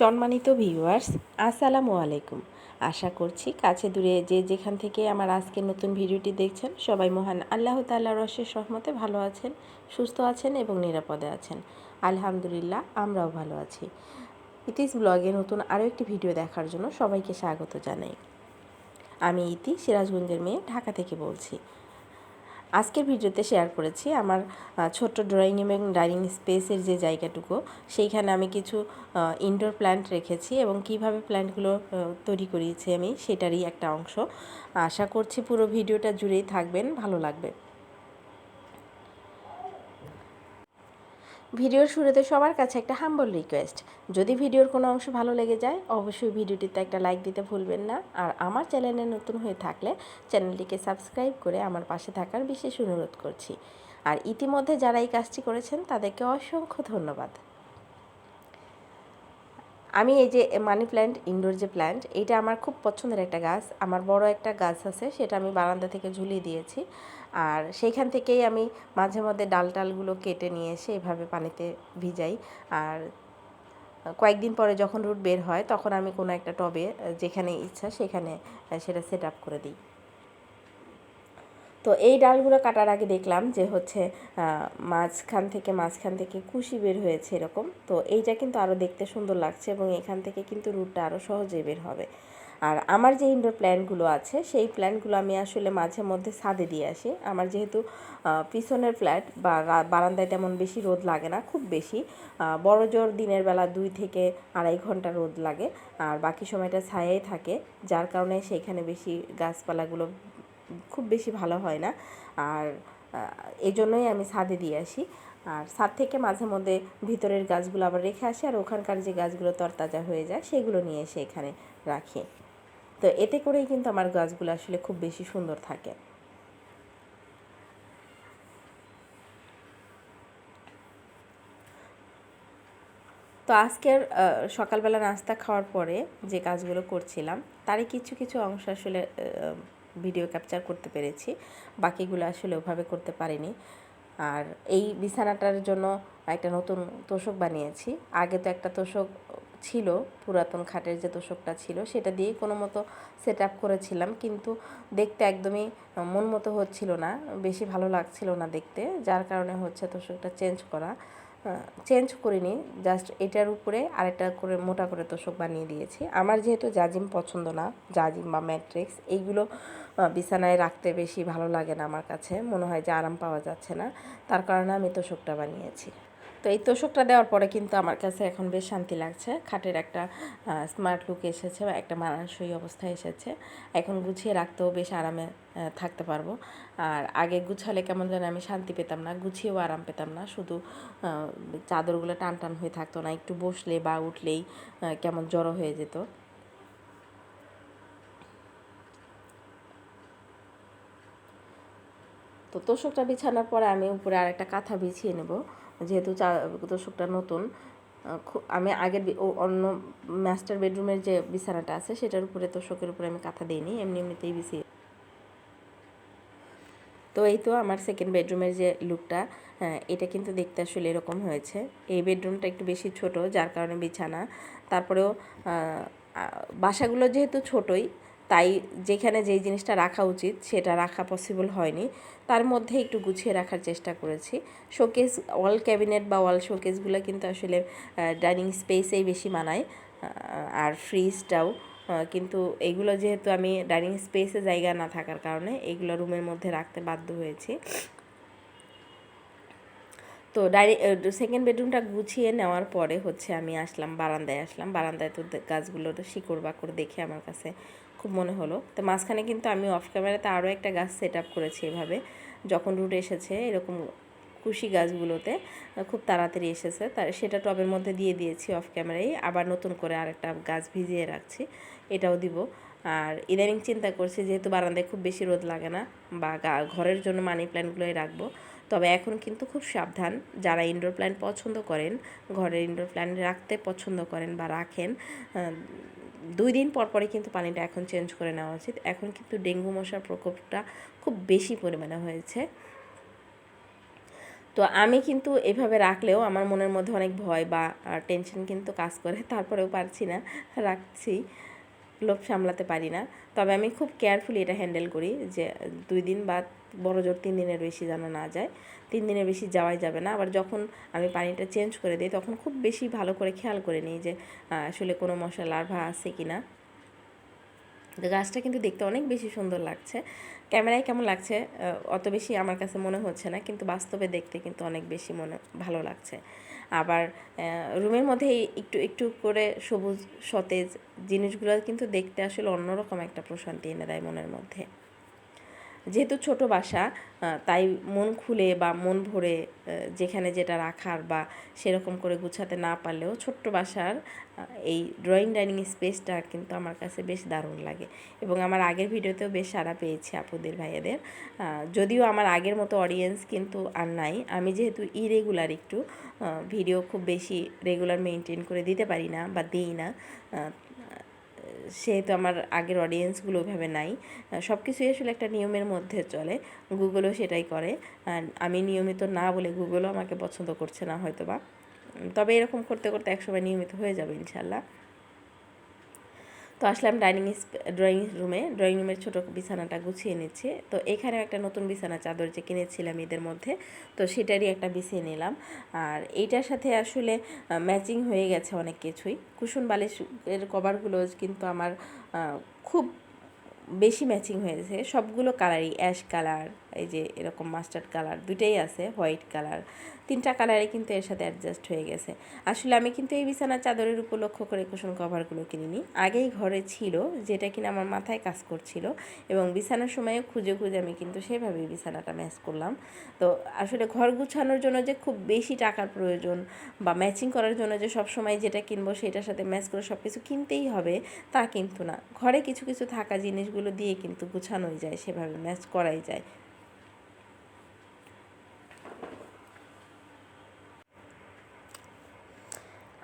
সম্মানিত ভিউয়ার্স, আসসালামু আলাইকুম। আশা করছি কাছে দূরে যে যেখান থেকে আমার আজকের নতুন ভিডিওটি দেখছেন, সবাই মহান আল্লাহ তাল্লাহ রসের সহমতে ভালো আছেন, সুস্থ আছেন এবং নিরাপদে আছেন। আলহামদুলিল্লাহ, আমরাও ভালো আছি। ইতিস ব্লগে নতুন আরও একটি ভিডিও দেখার জন্য সবাইকে স্বাগত জানাই। আমি ইতি সিরাজগঞ্জের মেয়ে, ঢাকা থেকে বলছি। আজকের ভিডিওতে শেয়ার করেছি আমার ছোট্ট ড্রয়িং এবং ডাইনিং স্পেসের যে জায়গাটুকু, সেইখানে আমি কিছু ইনডোর প্ল্যান্ট রেখেছি এবং কীভাবে প্ল্যান্টগুলো তৈরি করিয়েছি আমি, সেটারই একটা অংশ। আশা করছি পুরো ভিডিওটা জুড়েই থাকবেন, ভালো লাগবে। ভিডিওর শুরুতে সবার কাছে একটা হাম্বল রিকোয়েস্ট যদি ভিডিওর কোনো অংশ ভালো লেগে যায়, অবশ্যই ভিডিওটিতে একটা লাইক দিতে ভুলবেন না। আর আমার চ্যানেলে নতুন হয়ে থাকলে চ্যানেলটিকে সাবস্ক্রাইব করে আমার পাশে থাকার বিশেষ অনুরোধ করছি। আর ইতিমধ্যে যারা এই কাজটি করেছেন, তাদেরকে অসংখ্য ধন্যবাদ। আমি এই যে মানি প্ল্যান্ট, ইনডোর যে প্ল্যান্ট এটা আমার খুব পছন্দের একটা গাছ। আমার বড় একটা গাছ আছে, সেটা আমি বারান্দা থেকে ঝুলিয়ে দিয়েছি। আর সেইখান থেকেই আমি মাঝে মধ্যে ডাল টালগুলো কেটে নিয়ে এসে এভাবে পানিতে ভিজাই। আর কয়েকদিন পরে যখন রুট বের হয়, তখন আমি কোনো একটা টবে, যেখানে ইচ্ছা সেখানে, সেটা সেট আপ করে দিই। তো এই ডালগুলো কাটার আগে দেখলাম যে হচ্ছে মাঝখান থেকে মাঝখান থেকে কুশি বের হয়েছে এরকম। তো এইটা কিন্তু আরও দেখতে সুন্দর লাগছে এবং এখান থেকে কিন্তু রুটটা আরও সহজেই বের হবে। আর আমার যে ইনডোর প্ল্যান্টগুলো আছে, সেই প্ল্যান্টগুলো আমি আসলে মাঝে মধ্যে ছাদে দিয়ে আসি। আমার যেহেতু পিছনের ফ্ল্যাট বা বারান্দায় তেমন বেশি রোদ লাগে না, খুব বেশি। বড় জোর দিনের বেলা দুই থেকে আড়াই ঘণ্টা রোদ লাগে। আর বাকি সময়টা ছায়াই থাকে, যার কারণে সেইখানে বেশি গাছপালাগুলো খুব বেশি ভালো হয় না। আর আহ, এই জন্যই আমি ছাদে দিয়ে আসি। আর ছাদ থেকে মাঝে মধ্যে ভিতরের গাছগুলো আবার রেখে আসি আর ওখানকার যে গাছগুলো তরতাজা হয়ে যায় সেগুলো নিয়ে এসে এখানে রাখি। তো এতে করেই কিন্তু আমার গাছগুলো আসলে খুব বেশি সুন্দর থাকে। তো আজকের সকালবেলা নাস্তা খাওয়ার পরে যে কাজগুলো করছিলাম তারই কিছু কিছু অংশ আসলে ভিডিও ক্যাপচার করতে পেরেছি। বাকিগুলো আসলে ওভাবে করতে পারিনি। আর এই বিছানাটার জন্য একটা নতুন তোষক বানিয়েছি। আগে তো একটা তোষক ছিল, পুরাতন খাটের যে তোষকটা ছিল, সেটা দিয়ে কোনো মতো সেট আপ করেছিলাম। কিন্তু দেখতে একদমই মন মতো হচ্ছিল না, বেশি ভালো লাগছিল না দেখতে। যার কারণে হচ্ছে তোষকটা চেঞ্জ করা। চেঞ্জ করিনি জাস্ট এটার উপরে আরেকটা করে মোটা করে তোষক বানিয়ে দিয়েছি। আমার যেহেতু জাজিম পছন্দ না জাজিম বা ম্যাট্রিক্স এইগুলো বিছানায় রাখতে বেশি ভালো লাগে না আমার কাছে। মনে হয় যে আরাম পাওয়া যাচ্ছে না। তার কারণে আমি তোষকটা বানিয়েছি। তো এই তোষকটা দেওয়ার পরে কিন্তু আমার কাছে এখন বেশ শান্তি লাগছে। খাটের একটা স্মার্ট লুক এসেছে বা একটা মানানসই অবস্থা এসেছে। এখন গুছিয়ে রাখতেও বেশ আরামে থাকতে পারব। আর আগে গুছালে কেমন যেন আমি শান্তি পেতাম না, গুছিয়েও আরাম পেতাম না। শুধু চাদরগুলো টান টান হয়ে থাকতো না, একটু বসলে বা উঠলেই কেমন জড়ো হয়ে যেত। তোষকটা বিছানোর পরে আমি উপরে আরেকটা কাঁথা বিছিয়ে নেব। যেহেতু চা তোষকটা নতুন আমি আগের অন্য মাস্টার বেডরুমের যে বিছানাটা আছে, সেটার উপরে তোষকের উপরে আমি কাঁথা দিইনি এমনি এমনিতেই বিছিয়ে তো এই তো আমার সেকেন্ড বেডরুমের যে লুকটা এটা কিন্তু দেখতে আসলে এরকম হয়েছে। এই বেডরুমটা একটু বেশি ছোট, যার কারণে বিছানা। তারপরেও বাসাগুলো যেহেতু ছোটই তাই যেখানে যেই জিনিসটা রাখা উচিত সেটা রাখা পসিবল হয়নি। তার মধ্যে একটু গুছিয়ে রাখার চেষ্টা করেছি। শোকেস ওয়াল ক্যাবিনেট বা ওয়াল শোকেসগুলো কিন্তু আসলে ডাইনিং স্পেসেই বেশি মানায়। আর ফ্রিজটাও কিন্তু এগুলো যেহেতু আমি ডাইনিং স্পেসে জায়গা না থাকার কারণে এগুলো রুমের মধ্যে রাখতে বাধ্য হয়েছি। তো ডাইনি সেকেন্ড বেডরুমটা গুছিয়ে নেওয়ার পরে হচ্ছে আমি আসলাম, বারান্দায় আসলাম। বারান্দায় তো দে- গাছগুলোর শিকড় বাকড় দেখে আমার কাছে খুব মনে হলো। তো মাঝখানে কিন্তু আমি অফ ক্যামেরাতে আরও একটা গাছ সেট আপ করেছি এভাবে। যখন রুট এসেছে, এরকম কুশি গাছগুলোতে খুব তাড়াতাড়ি এসেছে। তার সেটা টবের মধ্যে দিয়ে দিয়েছি অফ ক্যামেরায় আবার নতুন করে আরেকটা গাছ ভিজিয়ে রাখছি, এটাও দিব। আর ইদানিং চিন্তা করছি, যেহেতু বারান্দায় খুব বেশি রোদ লাগে না বা ঘরের জন্য মানি প্ল্যান্টগুলোই রাখব, তবে এখন কিন্তু খুব সাবধান। যারা ইনডোর প্ল্যান্ট পছন্দ করেন, ঘরের ইনডোর প্ল্যান্ট রাখতে পছন্দ করেন বা রাখেন দুই দিন পর পরে কিন্তু পানিটা এখন চেঞ্জ করে নেওয়া উচিত। এখন কিন্তু ডেঙ্গু মশার প্রকোপটা খুব বেশি পরিমাণে হয়েছে। তো আমি কিন্তু এভাবে রাখলেও আমার মনের মধ্যে অনেক ভয় বা টেনশন কিন্তু কাজ করে। তারপরেও পারছি না, রাখছি। লোভ সামলাতে পারি না। তবে আমি খুব কেয়ারফুলি এটা হ্যান্ডেল করি যে দুই দিন বা বড় জোর তিন দিনের বেশি যেন না যায়। তিন দিনের বেশি যাওয়াই যাবে না। আবার যখন আমি পানিটা চেঞ্জ করে দিই, তখন খুব বেশি ভালো করে খেয়াল করে নিই যে আসলে কোনো মশলা লার্ভা আছে কি না গাছটা কিন্তু দেখতে অনেক বেশি সুন্দর লাগছে। ক্যামেরায় কেমন লাগছে? অত বেশি আমার কাছে মনে হচ্ছে না, কিন্তু বাস্তবে দেখতে কিন্তু অনেক বেশি মনে, ভালো লাগছে। আবার রুমের মধ্যে একটু একটু করে সবুজ, সতেজ জিনিসগুলো কিন্তু দেখতে আসলে অন্যরকম একটা প্রশান্তি এনে দেয় মনের মধ্যে। যেহেতু ছোট বাসা তাই মন খুলে বা মন ভরে যেখানে যেটা রাখার বা সেরকম করে গুছাতে না পারলেও ছোট্ট বাসার এই ড্রয়িং ডাইনিং স্পেসটা কিন্তু আমার কাছে বেশ দারুণ লাগে। এবং আমার আগের ভিডিওতেও বেশ সাড়া পেয়েছি আপুদের, ভাইয়াদের। যদিও আমার আগের মতো অডিয়েন্স কিন্তু আর নাই। আমি যেহেতু ইরেগুলার একটু ভিডিও খুব বেশি রেগুলার মেনটেন করে দিতে পারি না বা দিই না সেহেতু আমার আগের অডিয়েন্সগুলো ওইভাবে নাই। সব কিছুই আসলে একটা নিয়মের মধ্যে চলে। গুগলও সেটাই করে। আমি নিয়মিত না বলে গুগলও আমাকে পছন্দ করছে না হয়তো বা তবে এরকম করতে করতে একসময় নিয়মিত হয়ে যাবে ইনশাল্লাহ। তো আসলাম ডাইনিং ড্রয়িং রুমে, ড্রয়িং রুমের ছোটো বিছানাটা গুছিয়ে নিচ্ছে। তো এখানেও একটা নতুন বিছানা চাদর যে কিনেছিলাম ঈদের মধ্যে, তো সেটারই একটা বিছিয়ে নিলাম। আর এইটার সাথে আসলে ম্যাচিং হয়ে গেছে অনেক কিছুই। কুসুন বালিশের কভারগুলো কিন্তু আমার খুব বেশি ম্যাচিং হয়েছে। সবগুলো কালারই, অ্যাশ কালার এই যে এরকম মাস্টার্ড কালার দুটাই আছে হোয়াইট কালার তিনটা কালারে কিন্তু এর সাথে অ্যাডজাস্ট হয়ে গেছে। আসলে আমি কিন্তু এই বিছানার চাদরের উপর লক্ষ্য করে কুশন কভারগুলো কিনিনি। আগেই ঘরে ছিল, যেটা কিনা আমার মাথায় কাজ করছিল এবং বিছানার সময়ে খুঁজে খুঁজে আমি কিন্তু সেভাবেই বিছানাটা ম্যাচ করলাম। তো আসলে ঘর গুছানোর জন্য যে খুব বেশি টাকার প্রয়োজন বা ম্যাচিং করার জন্য যে সব সময় যেটা কিনবো সেটার সাথে ম্যাচ করে সব কিছু কিনতেই হবে, তা কিন্তু না। ঘরে কিছু কিছু থাকা জিনিসগুলো দিয়ে কিন্তু গুছানোই যায়, সেভাবে ম্যাচ করাই যায়।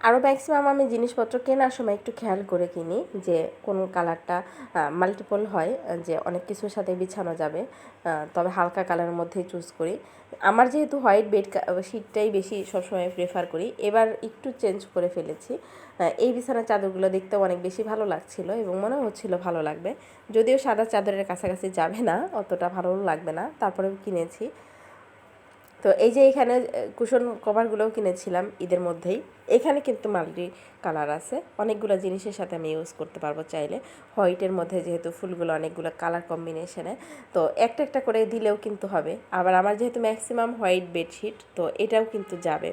আরও ম্যাক্সিমাম আমি জিনিসপত্র কেনার সময় একটু খেয়াল করে কিনি যে কোন কালারটা মাল্টিপল হয়, যে অনেক কিছুর সাথে বিছানো যাবে। তবে হালকা কালারের মধ্যেই চুজ করি। আমার যেহেতু হোয়াইট বেড শিটটাই বেশি সবসময় প্রেফার করি। এবার একটু চেঞ্জ করে ফেলেছি। এই বিছানার চাদরগুলো দেখতেও অনেক বেশি ভালো লাগছিল এবং মনে হচ্ছিল ভালো লাগবে। যদিও সাদা চাদরের কাছাকাছি যাবে না, অতটা ভালো লাগবে না। তারপরেও কিনেছি। তো এই যে এখানে কুশন কভারগুলোও কিনেছিলাম ঈদের মধ্যেই। এখানে কিন্তু মাল্টি কালার আছে। অনেকগুলো জিনিসের সাথে আমি ইউজ করতে পারব চাইলে। হোয়াইটের মধ্যে যেহেতু ফুলগুলো অনেকগুলো কালার কম্বিনেশনে। তো একটা একটা করে দিলেও কিন্তু হবে। আবার আমার যেহেতু ম্যাক্সিমাম হোয়াইট বেডশিট, তো এটাও কিন্তু যাবে।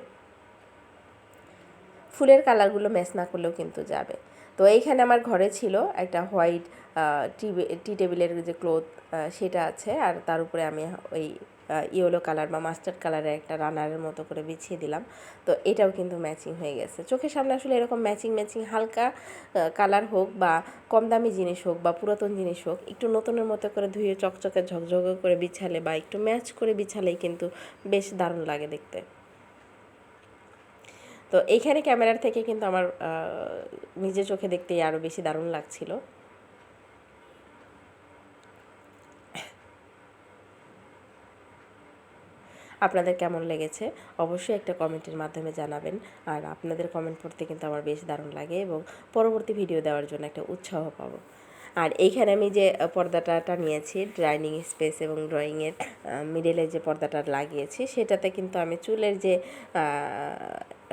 ফুলের কালারগুলো ম্যাচ না করলেও কিন্তু যাবে। তো এইখানে আমার ঘরে ছিল একটা হোয়াইট টি টি টেবিলের যে ক্লোথ সেটা আছে। আর তার উপরে আমি ওই ইয়েলো কালার বা মাস্টার্ড কালারের একটা রানারের মতো করে বিছিয়ে দিলাম। তো এটাও কিন্তু ম্যাচিং হয়ে গেছে। চোখের সামনে আসলে এরকম ম্যাচিং ম্যাচিং হালকা কালার হোক বা কম দামি জিনিস হোক বা পুরাতন জিনিস হোক, একটু নতুনের মতো করে ধুয়ে চকচকে ঝকঝকে করে বিছালে বা একটু ম্যাচ করে বিছালেই কিন্তু বেশ দারুণ লাগে দেখতে। তো এইখানে ক্যামেরার থেকে কিন্তু আমার নিজে চোখে দেখতেই আরও বেশি দারুণ লাগছিল। আপনাদের কেমন লেগেছে অবশ্যই একটা কমেন্টের মাধ্যমে জানাবেন। আর আপনাদের কমেন্ট পড়তে কিন্তু আমার বেশ দারুণ লাগে এবং পরবর্তী ভিডিও দেওয়ার জন্য একটা উৎসাহ পাবো। আর এইখানে আমি যে পর্দাটা নিয়েছি ড্রাইনিং স্পেস এবং ড্রয়িংয়ের মিডেলে যে পর্দাটা লাগিয়েছি, সেটাতে কিন্তু আমি চুলের যে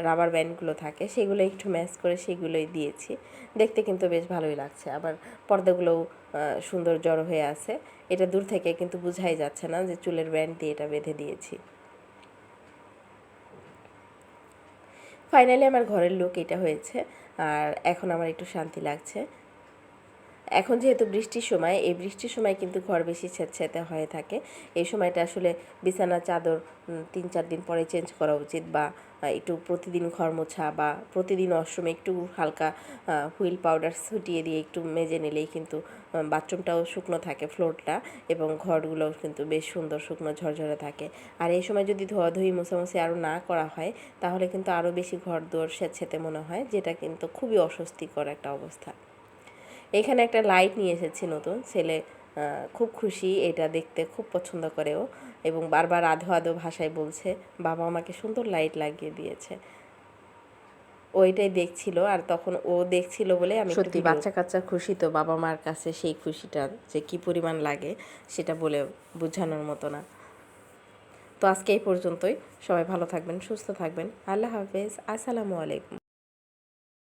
রাবার ব্যান্ডগুলো থাকে, সেগুলো একটু ম্যাচ করে সেগুলোই দিয়েছি। দেখতে কিন্তু বেশ ভালোই লাগছে। আবার পর্দাগুলোও সুন্দর জড়ো হয়ে আছে। এটা দূর থেকে কিন্তু বোঝাই যাচ্ছে না যে চুলের ব্যান্ড দিয়ে এটা বেঁধে দিয়েছি। ফাইনালি আমার ঘরের লোক এটা হয়েছে। আর এখন আমার একটু শান্তি লাগছে। এখন যেহেতু বৃষ্টির সময়, এই বৃষ্টির সময় কিন্তু ঘর বেশি ছেঁচছেতে হয়ে থাকে। এই সময়টা আসলে বিছানা, চাদর তিন চার দিন পরে চেঞ্জ করা উচিত বা একটু প্রতিদিন ঘর মোছা বা প্রতিদিন অশ্রমে একটু হালকা হুইল পাউডার ছুটিয়ে দিয়ে একটু মেজে নিলেই কিন্তু বাথরুমটাও শুকনো থাকে ফ্লোরটা এবং ঘরগুলোও কিন্তু বেশ সুন্দর শুকনো ঝরঝরে থাকে। আর এই সময় যদি ধোয়াধুয়ি মোছামুছি আরও না করা হয়, তাহলে কিন্তু আরও বেশি ঘর দুয়ার সেচেতে মনে হয়, যেটা কিন্তু খুবই অস্বস্তিকর একটা অবস্থা। এখানে একটা লাইট নিয়ে এসেছি নতুন, ছেলে খুব খুশি এটা দেখতে খুব পছন্দ করেও এবং বারবার আধো আধো ভাষায় বলছে বাবা আমাকে সুন্দর লাইট লাগিয়ে দিয়েছে। ওইটাই দেখছিল আর তখন ও দেখছিল বলে আমি সত্যি বাচ্চা কাচ্চা খুশি তো বাবা মার কাছে সেই খুশিটা যে কি পরিমাণ লাগে সেটা বলে বোঝানোর মতো না। তো আজকে এই পর্যন্তই। সবাই ভালো থাকবেন সুস্থ থাকবেন। আল্লাহ হাফেজ। আসসালামু আলাইকুম।